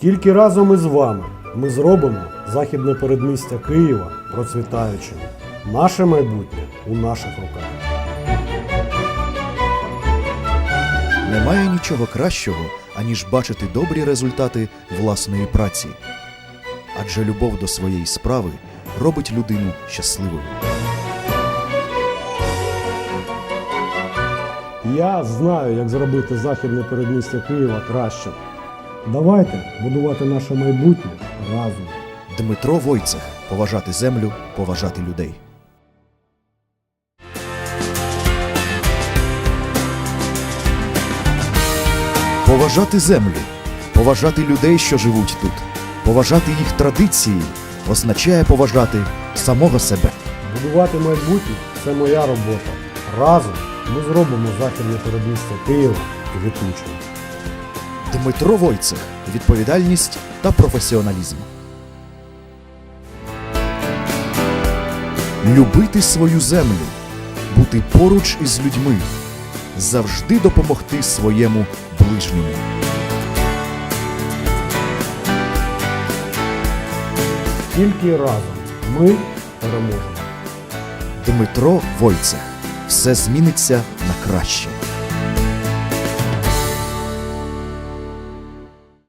Тільки разом із вами ми зробимо західне передмістя Києва процвітаючим. Наше майбутнє у наших руках. Немає нічого кращого, аніж бачити добрі результати власної праці. Адже любов до своєї справи робить людину щасливою. Я знаю, як зробити західне передмістя Києва кращим. Давайте будувати наше майбутнє разом. Дмитро Войцех поважати землю, поважати людей. Поважати землю, поважати людей, що живуть тут, поважати їх традиції означає поважати самого себе. Будувати майбутнє це моя робота. Разом ми зробимо західне передмістя Києва квітучим. Дмитро Войцех відповідальність та професіоналізм. Любити свою землю, бути поруч із людьми, завжди допомогти своєму ближньому. Тільки разом ми переможемо. Дмитро Войцех. Все зміниться на краще.